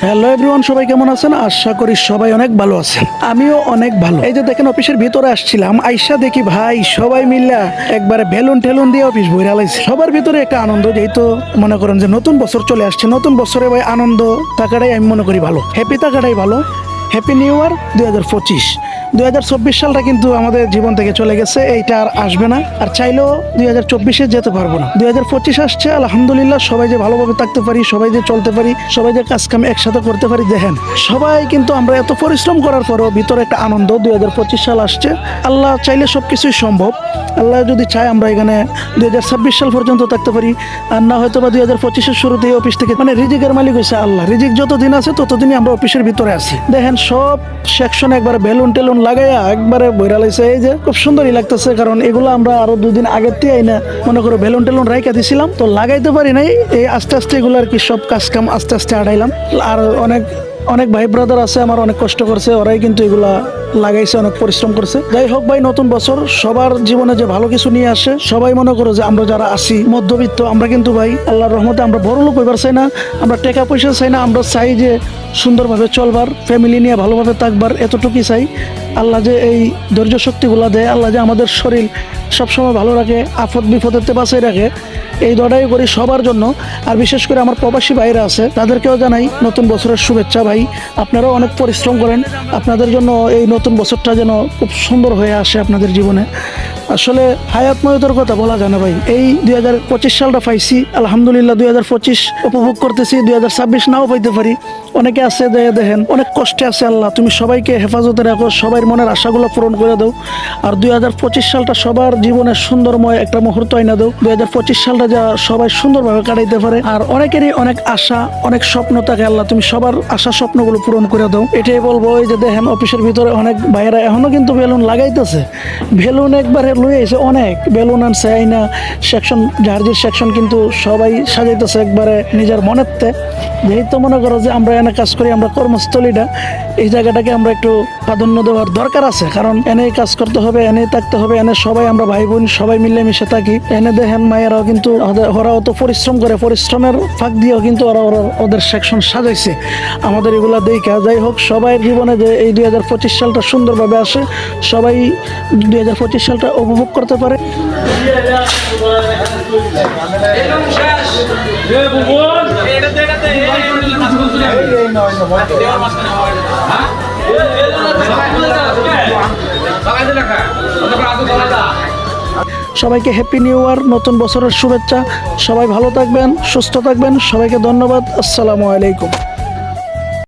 Hello everyone সবাই কেমন আছেন? আশা করি সবাই অনেক ভালো আছেন। আমিও অনেক ভালো। এই যে দেখেন, অফিসের ভিতরে আসছিলাম। আইসা দেখি, ভাই, সবাই মিল্লা একবারে ভেলুন ঠেলুন দিয়ে অফিস বইরা লাইছে। সবার ভিতরে একটা আনন্দ, যেহেতু মনে করেন যে নতুন বছর চলে আসছে, নতুন বছরে ভাই আনন্দ থাকাটাই আমি মনে করি ভালো। হ্যাপি থাকাটাই ভালো। হ্যাপি নিউ ইয়ার দুই হাজার পঁচিশ। চব্বিশ সালটা কিন্তু আমাদের জীবন থেকে চলে গেছে, এইটা আর আসবে না। আর চাইলেও দুই হাজার চব্বিশে যেতে পারব না। দুই হাজার পঁচিশ আসছে, আলহামদুলিল্লাহ সবাই যে ভালোভাবে থাকতে পারি, সবাই যে চলতে পারি, সবাই যে কাজ কাম একসাথে করতে পারি, দেখেন, সবাই কিন্তু আমরা এত পরিশ্রম করার পরেও ভিতরে একটা আনন্দ দুই হাজার পঁচিশ সাল আসছে। আল্লাহ চাইলে সব কিছুই সম্ভব। আল্লাহ যদি চায় আমরা এখানে দুই হাজার ছাব্বিশ সাল পর্যন্ত থাকতে পারি, আর না হয়তো বা দুই হাজার পঁচিশের শুরুতে অফিস থেকে মানে রিজিকের মালিক হয়েছে আল্লাহ। রিজিক যতদিন আছে, ততদিনই আমরা অফিসের ভিতরে আছি। দেখেন, সব সেকশন একবারে বেলুন টেলুন লাগাইয়া একবারে বইরা লাইছে। এই যে খুব সুন্দরই লাগতেছে, কারণ এগুলো আমরা আরও দুদিন আগের থেকে না মনে করো বেলুন টেলুন রাইকা দিছিলাম। তো লাগাইতে পারি নাই, এই আস্তে আস্তে এগুলো আর কি সব কাজ কাম আস্তে আস্তে আড়াইলাম। আর অনেক অনেক ভাই ব্রাদার আছে, আমার অনেক কষ্ট করছে, ওরাই কিন্তু এগুলা লাগাইছে, অনেক পরিশ্রম করছে। যাই হোক ভাই, নতুন বছর, সবার জীবনে যে ভালো কিছু নিয়ে আসে, সবাই মনে করো যে আমরা যারা আছি, মধ্যবিত্ত, আমরা কিন্তু ভাই আল্লাহর রহমতে আমরা বড় লোক হইবার চাই না, আমরা টাকা পয়সা চাই না, আমরা চাই যে সুন্দরভাবে চলবার ফ্যামিলি নিয়ে ভালোভাবে থাকবার, এতটুকুই চাই। আল্লাহ যে এই ধৈর্য শক্তিগুলো দেয়, আল্লাহ যে আমাদের শরীর সবসময় ভালো রাখে আফত বিপদেতে বাঁচিয়ে রাখে এই দড়াই করি সবার জন্য। আর বিশেষ করে আমার প্রবাসী ভাইরা আছে, তাদেরকেও জানাই নতুন বছরের শুভেচ্ছা ভাই। আপনারাও অনেক পরিশ্রম করেন। আপনাদের জন্য এই নতুন বছরটা যেন খুব সুন্দর হয়ে আসে আপনাদের জীবনে। আসলে হায়াত ময়তের কথা বলা যায় না ভাই। এই দুই হাজার পঁচিশ সালটা পাইছি। আলহামদুলিল্লাহ দুই হাজার পঁচিশ উপভোগ করতেছি। দুই হাজার ছাব্বিশ নাও পাইতে পারি। অনেকে আছে যে দেখেন, অনেক কষ্টে আছে আল্লাহ, তুমি সবাইকে হেফাজতে রাখো সবাই মনের আশাগুলো পূরণ করে দাও। আর দুই হাজার পঁচিশ সালটা সবার জীবনে সুন্দরময় একটা মুহূর্ত আইনা দাও। দুই হাজার পঁচিশ সালটা যা সবাই সুন্দরভাবে কাটাইতে পারে, আর অনেকেরই অনেক আশা, অনেক স্বপ্ন থাকে আল্লাহ, তুমি সবার আশা স্বপ্নগুলো পূরণ করে দাও। এটাই বলব ওই যে দেখেন, অফিসের ভিতরে অনেক ভাইয়েরা এখনও কিন্তু বেলুন লাগাইতেছে। বেলুন একবারে লুয়ে এসে অনেক বেলুন আনছে আইনা সেকশন জাহাজের সেকশন কিন্তু সবাই সাজাইতেছে একবারে নিজের মনেতে। যেহেতু মনে করো যে আমরা এনে কাজ করি আমরা কর্মস্থলীটা এই জায়গাটাকে আমরা একটু প্রাধান্য দেওয়ার দরকার আছে, কারণ এনে কাজ করতে হবে এনে থাকতে হবে, এনে সবাই আমরা ভাই বোন সবাই মিলে মিশে থাকি। এনে দেখেন মায়েরাও কিন্তু ওরাও তো পরিশ্রম করে, পরিশ্রমের ফাঁক দিয়েও কিন্তু ওরা ওরা ওদের সেকশন সাজাইছে। আমাদের এগুলা দেখা যাই হোক, সবাই জীবনে যে এই দুই হাজার পঁচিশ সালটা সুন্দরভাবে আসে, সবাই দুই হাজার পঁচিশ সালটা উপভোগ করতে পারে। সবাইকে হ্যাপি নিউ ইয়ার নতুন বছরের শুভেচ্ছা। সবাই ভালো থাকবেন, সুস্থ থাকবেন। সবাইকে ধন্যবাদ। আসসালামু আলাইকুম।